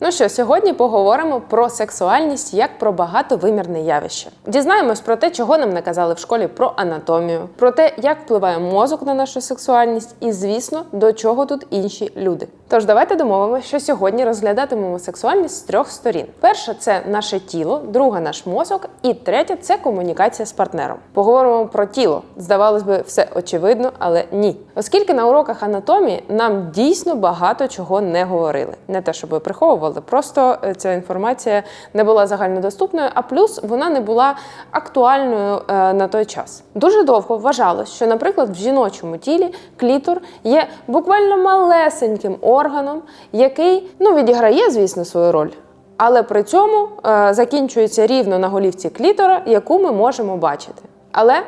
Ну що, сьогодні поговоримо про сексуальність як про багатовимірне явище. Дізнаємось про те, чого нам не казали в школі про анатомію, про те, як впливає мозок на нашу сексуальність, і, звісно, до чого тут інші люди. Тож давайте домовимося, що сьогодні розглядатимемо сексуальність з трьох сторін: перша це наше тіло, друга наш мозок, і третя це комунікація з партнером. Поговоримо про тіло. Здавалось би, все очевидно, але ні. Оскільки на уроках анатомії нам дійсно багато чого не говорили. Не те, щоб ви приховували, просто е, ця інформація не була загальнодоступною, а плюс вона не була актуальною е, на той час. Дуже довго вважалось, що, наприклад, в жіночому тілі клітор є буквально малесеньким органом, який ну відіграє, звісно, свою роль. Але при цьому е, закінчується рівно на голівці клітора, яку ми можемо бачити. Але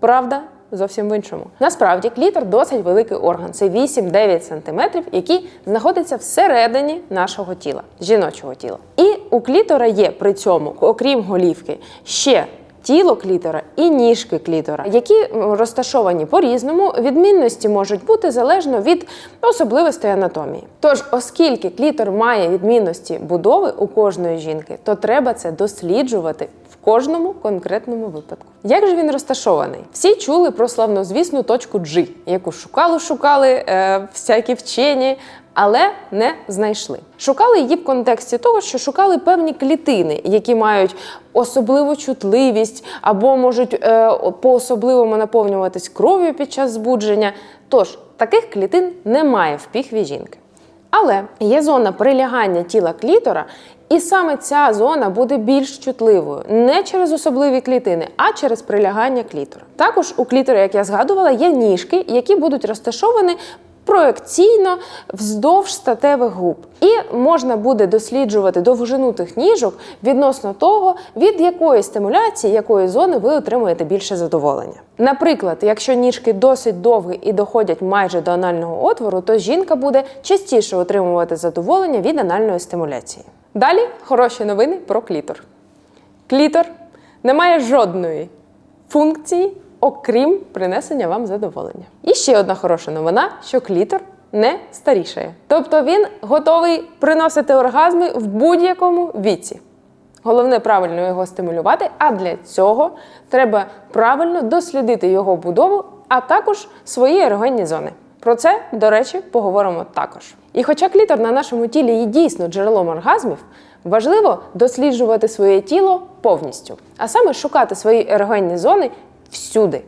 правда зовсім в іншому. Насправді клітор досить великий орган. Це 8-9 см, який знаходиться всередині нашого тіла, жіночого тіла. І у клітора є при цьому, окрім голівки, ще. Тіло клітора і ніжки клітора, які розташовані по-різному, відмінності можуть бути залежно від особливостей анатомії. Тож, оскільки клітор має відмінності будови у кожної жінки, то треба це досліджувати в кожному конкретному випадку. Як же він розташований? Всі чули про славнозвісну точку G, яку шукали, шукали е, всякі вчені. Але не знайшли. Шукали її в контексті того, що шукали певні клітини, які мають особливу чутливість або можуть е, по-особливому наповнюватись кров'ю під час збудження. Тож таких клітин немає в піхві жінки. Але є зона прилягання тіла клітора, і саме ця зона буде більш чутливою не через особливі клітини, а через прилягання клітора. Також у клітора, як я згадувала, є ніжки, які будуть розташовані проекційно вздовж статевих губ. І можна буде досліджувати довжину тих ніжок відносно того, від якої стимуляції, якої зони ви отримуєте більше задоволення. Наприклад, якщо ніжки досить довгі і доходять майже до анального отвору, то жінка буде частіше отримувати задоволення від анальної стимуляції. Далі хороші новини про клітор. Клітор не має жодної функції, окрім принесення вам задоволення. І ще одна хороша новина, що клітор не старішає. Тобто він готовий приносити оргазми в будь-якому віці. Головне правильно його стимулювати, а для цього треба правильно дослідити його будову, а також свої ерогенні зони. Про це, до речі, поговоримо також. І хоча клітор на нашому тілі є дійсно джерелом оргазмів, важливо досліджувати своє тіло повністю, а саме шукати свої ерогенні зони всюди.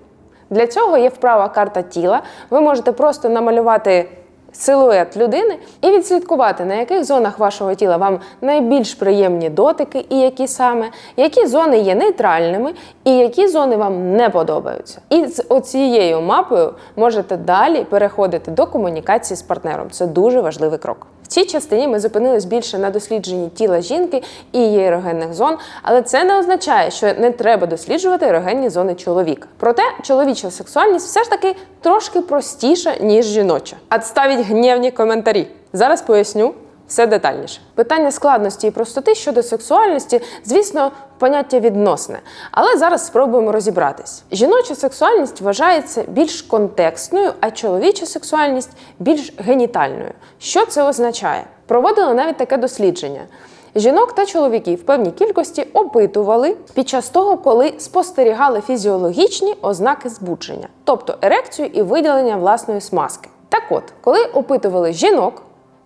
Для цього є вправа карта тіла. Ви можете просто намалювати силует людини і відслідкувати, на яких зонах вашого тіла вам найбільш приємні дотики, і які саме, які зони є нейтральними, і які зони вам не подобаються. І з оцією мапою можете далі переходити до комунікації з партнером. Це дуже важливий крок. Цій частині ми зупинились більше на дослідженні тіла жінки і її ерогенних зон, але це не означає, що не треба досліджувати ерогенні зони чоловіка. Проте чоловіча сексуальність все ж таки трошки простіша, ніж жіноча. Отставіть гнівні коментарі. Зараз поясню. Все детальніше. Питання складності і простоти щодо сексуальності, звісно, поняття відносне. Але зараз спробуємо розібратись. Жіноча сексуальність вважається більш контекстною, а чоловіча сексуальність більш генітальною. Що це означає? Проводили навіть таке дослідження. Жінок та чоловіків в певній кількості опитували під час того, коли спостерігали фізіологічні ознаки збудження, тобто ерекцію і виділення власної смазки. Так от, коли опитували жінок,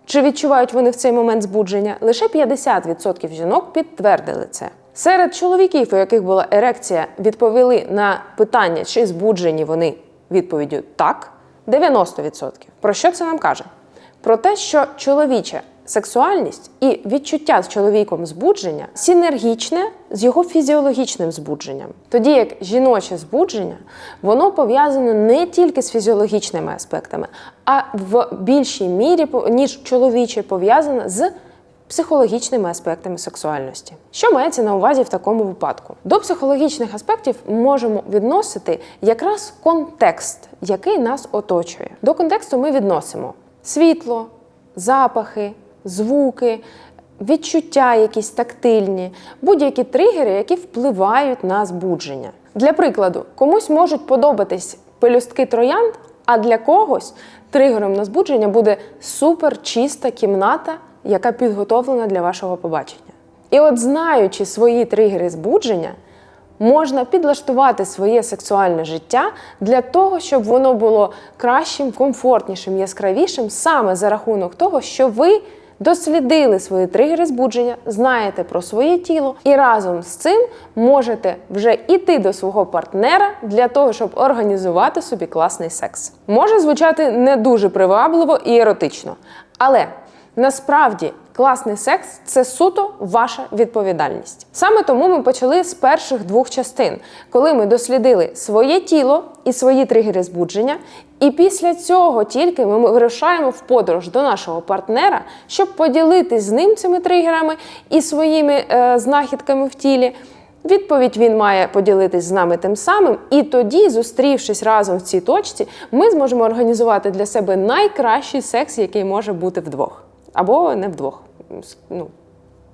чи відчувають вони в цей момент збудження, лише 50% жінок підтвердили це. Серед чоловіків, у яких була ерекція, відповіли на питання, чи збуджені вони відповіддю так, 90%. Про що це нам каже? Про те, що чоловіча сексуальність і відчуття з чоловіком збудження синергічне з його фізіологічним збудженням. Тоді як жіноче збудження, воно пов'язане не тільки з фізіологічними аспектами, а в більшій мірі, ніж чоловіче, пов'язане з психологічними аспектами сексуальності. Що мається на увазі в такому випадку? До психологічних аспектів можемо відносити якраз контекст, який нас оточує. До контексту ми відносимо світло, запахи, звуки, відчуття якісь тактильні, будь-які тригери, які впливають на збудження. Для прикладу, комусь можуть подобатись пелюстки троянд, а для когось тригером на збудження буде суперчиста кімната яка підготовлена для вашого побачення. І от, знаючи свої тригери збудження, можна підлаштувати своє сексуальне життя для того, щоб воно було кращим, комфортнішим, яскравішим саме за рахунок того, що ви дослідили свої тригери збудження, знаєте про своє тіло, і разом з цим можете вже йти до свого партнера для того, щоб організувати собі класний секс. Може звучати не дуже привабливо і еротично, але Насправді класний секс це суто ваша відповідальність. Саме тому ми почали з перших двох частин, коли ми дослідили своє тіло і свої тригери збудження. І після цього тільки ми вирушаємо в подорож до нашого партнера, щоб поділитись з ним цими тригерами і своїми е, знахідками в тілі. Відповідь він має поділитись з нами тим самим, і тоді, зустрівшись разом в цій точці, ми зможемо організувати для себе найкращий секс, який може бути вдвох або не вдвох. Ну,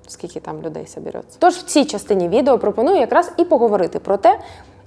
скільки там людей собереться. Тож в цій частині відео пропоную якраз і поговорити про те,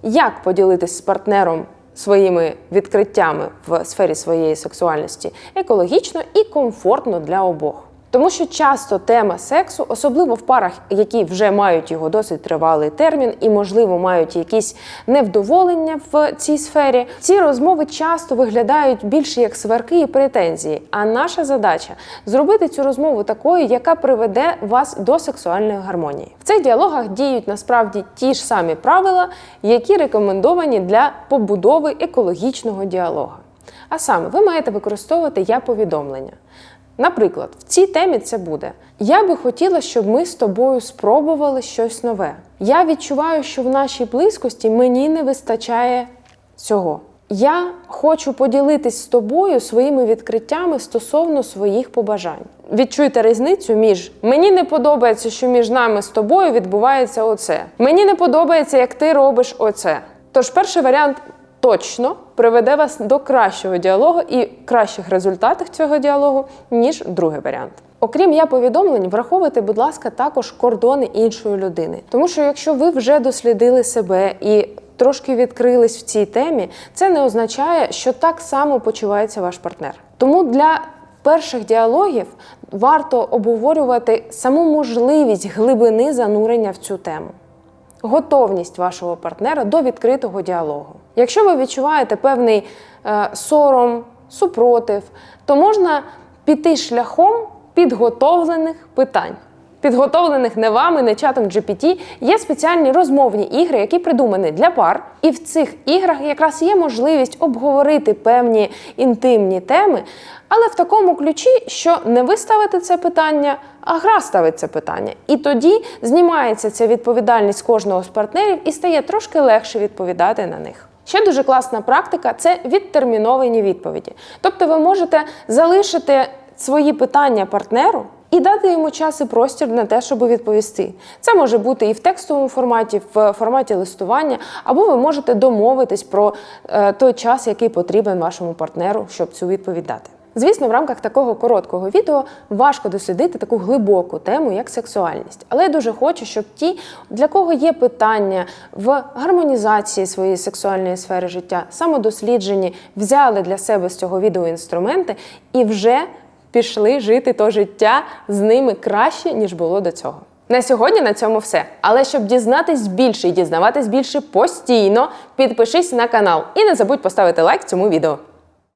як поділитись з партнером своїми відкриттями в сфері своєї сексуальності екологічно і комфортно для обох. Тому що часто тема сексу, особливо в парах, які вже мають його досить тривалий термін і, можливо, мають якісь невдоволення в цій сфері, ці розмови часто виглядають більше як сварки і претензії. А наша задача зробити цю розмову такою, яка приведе вас до сексуальної гармонії. В цих діалогах діють насправді ті ж самі правила, які рекомендовані для побудови екологічного діалога. А саме, ви маєте використовувати я повідомлення. Наприклад, в цій темі це буде: Я би хотіла, щоб ми з тобою спробували щось нове. Я відчуваю, що в нашій близькості мені не вистачає цього. Я хочу поділитись з тобою своїми відкриттями стосовно своїх побажань. Відчуйте різницю між мені не подобається, що між нами з тобою відбувається оце. Мені не подобається, як ти робиш оце. Тож, перший варіант точно приведе вас до кращого діалогу і кращих результатів цього діалогу, ніж другий варіант. Окрім я повідомлень, враховуйте, будь ласка, також кордони іншої людини. Тому що якщо ви вже дослідили себе і трошки відкрились в цій темі, це не означає, що так само почувається ваш партнер. Тому для перших діалогів варто обговорювати саму можливість глибини занурення в цю тему готовність вашого партнера до відкритого діалогу. Якщо ви відчуваєте певний е, сором, супротив, то можна піти шляхом підготовлених питань. Підготовлених не вами, не чатом GPT, є спеціальні розмовні ігри, які придумані для пар. І в цих іграх якраз є можливість обговорити певні інтимні теми, але в такому ключі, що не ви ставите це питання, а гра ставить це питання. І тоді знімається ця відповідальність кожного з партнерів і стає трошки легше відповідати на них. Ще дуже класна практика це відтерміновані відповіді. Тобто ви можете залишити свої питання партнеру. І дати йому час і простір на те, щоб відповісти. Це може бути і в текстовому форматі, в форматі листування, або ви можете домовитись про е, той час, який потрібен вашому партнеру, щоб цю відповідь дати. Звісно, в рамках такого короткого відео важко дослідити таку глибоку тему, як сексуальність. Але я дуже хочу, щоб ті, для кого є питання в гармонізації своєї сексуальної сфери життя, самодослідженні, взяли для себе з цього відео інструменти і вже пішли жити то життя з ними краще, ніж було до цього. На сьогодні на цьому все. Але щоб дізнатись більше і дізнаватись більше постійно, підпишись на канал і не забудь поставити лайк цьому відео.